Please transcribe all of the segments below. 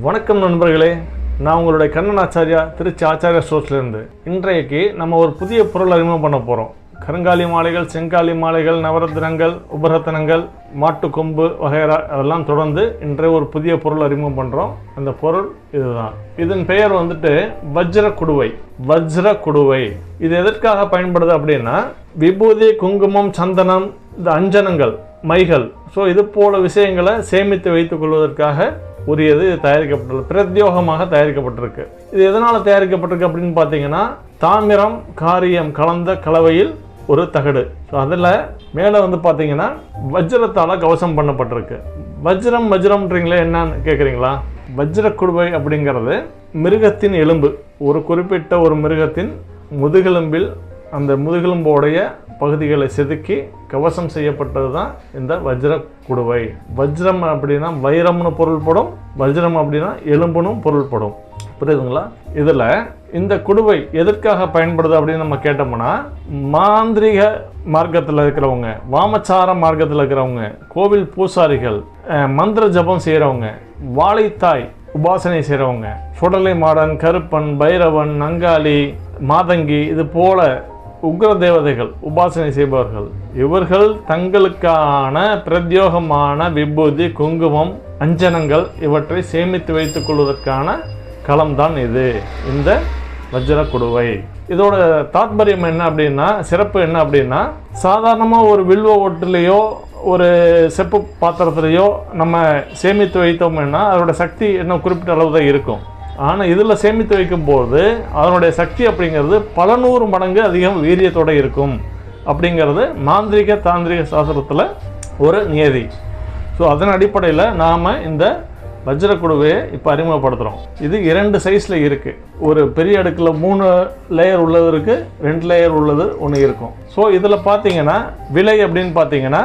வணக்கம் நண்பர்களே. நான் உங்களுடைய கண்ணன் ஆச்சாரியா திருச்சி ஆச்சாரியா ஸ்டோர்ஸ்லேருந்து. இன்றைக்கு நம்ம ஒரு புதிய பொருள் அறிமுகம் பண்ண போகிறோம் கருங்காலி மாலைகள் செங்காலி மாலைகள் நவரத்தினங்கள் உபரத்தனங்கள் மாட்டு கொம்பு வகைரா அதெல்லாம் தொடர்ந்து இன்றைய ஒரு புதிய பொருள் அறிமுகம் பண்ணுறோம் அந்த பொருள் இதுதான். இதன் பெயர் வந்துட்டு வஜ்ர குடுவை வஜ்ர குடுவை இது எதற்காக பயன்படுது அப்படின்னா விபூதி குங்குமம் சந்தனம் இந்த அஞ்சனங்கள் மைகள். ஸோ இது போல விஷயங்களை சேமித்து வைத்துக் கொள்வதற்காக உரியது இது தயாரிக்கப்பட்டுள்ளது பிரத்யோகமாக தயாரிக்கப்பட்டிருக்கு. இது எதனால் தயாரிக்கப்பட்டிருக்கு அப்படின்னு பார்த்தீங்கன்னா தாமிரம் காரியம் கலந்த கலவையில் ஒரு தகடு. ஸோ அதில் மேலே வந்து பார்த்தீங்கன்னா வஜ்ரத்தால் கவசம் பண்ணப்பட்டிருக்கு. வஜ்ரம் வஜ்ரம்ன்றீங்களே என்னன்னு கேட்குறீங்களா வஜ்ர குடுவை அப்படிங்கிறது மிருகத்தின் எலும்பு. ஒரு குறிப்பிட்ட ஒரு மிருகத்தின் முதுகெலும்பில் அந்த முதுகெலும்போடைய பகுதிகளை செதுக்கி கவசம் செய்யப்பட்டது தான் இந்த வஜ்ர குடுவை வஜ்ரம் அப்படின்னா வைரம்னு பொருள்படும் வஜ்ரம் அப்படின்னா எலும்புனும் பொருள்படும். புரியுதுங்களா? இதில் இந்த குடுவை எதற்காக பயன்படுது அப்படின்னு நம்ம கேட்டோம்னா மாந்திரிக மார்க்கத்தில் இருக்கிறவங்க வாமச்சார மார்க்கத்தில் இருக்கிறவங்க கோவில் பூசாரிகள் மந்திர ஜபம் செய்கிறவங்க வாழைத்தாய் உபாசனை செய்கிறவங்க சுடலை மாடன் கருப்பன் பைரவன் நங்காளி மாதங்கி இது போல உக்ர தேவதைகள் உபாசனை செய்பவர்கள். இவர்கள் தங்களுக்கான பிரத்யோகமான விபூதி குங்குமம் அஞ்சனங்கள் இவற்றை சேமித்து வைத்துக் கொள்வதற்கான களம்தான் இது. இந்த வஜ்ர குடுவை இதோட தாத்பரியம் என்ன அப்படின்னா சிறப்பு என்ன அப்படின்னா சாதாரணமாக ஒரு வில்வ ஓட்டுலேயோ ஒரு செப்பு பாத்திரத்துலேயோ நம்ம சேமித்து வைத்தோம்னா அதோட சக்தி என்ன குறிப்பிட்ட அளவு தான் இருக்கும். ஆனால் இதில் சேமித்து வைக்கும்போது அதனுடைய சக்தி அப்படிங்கிறது பல நூறு மடங்கு அதிகம் வீரியத்தோடு இருக்கும் அப்படிங்கிறது மாந்திரிக தாந்திரிக சாஸ்திரத்தில் ஒரு நியதி. ஸோ அதன் அடிப்படையில் நாம் இந்த வஜ்ர குடுவையை இப்போ அறிமுகப்படுத்துகிறோம் இது இரண்டு சைஸில் இருக்குது ஒரு பெரிய அடுக்கில் மூணு லேயர் உள்ளது இருக்குது ரெண்டு லேயர் உள்ளது ஒன்று இருக்கும். ஸோ இதில் பார்த்தீங்கன்னா விலை அப்படின்னு பார்த்தீங்கன்னா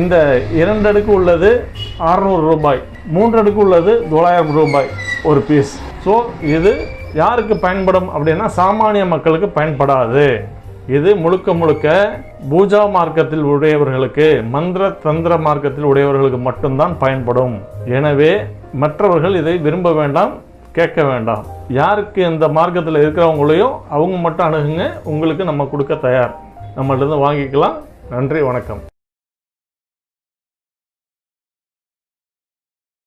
இந்த இரண்டு அடுக்கு உள்ளது அறநூறு ரூபாய் மூன்று அடுக்கு உள்ளது தொள்ளாயிரம் ரூபாய். ஒரு பீஸ் ஸோ இது யாருக்கு பயன்படும் அப்படின்னா சாமானிய மக்களுக்கு பயன்படாது. இது முழுக்க முழுக்க பூஜா மார்க்கத்தில் உடையவர்களுக்கு மந்திர தந்திர மார்க்கத்தில் உடையவர்களுக்கு மட்டும்தான் பயன்படும். எனவே மற்றவர்கள் இதை விரும்ப வேண்டாம் கேட்க வேண்டாம். யாருக்கு இந்த மார்க்கத்தில் இருக்கிறவங்களையும் அவங்க மட்டும் அணுகுங்க உங்களுக்கு நம்ம கொடுக்க தயார். நம்மள்ட்ட இருந்து வாங்கிக்கலாம். நன்றி வணக்கம்.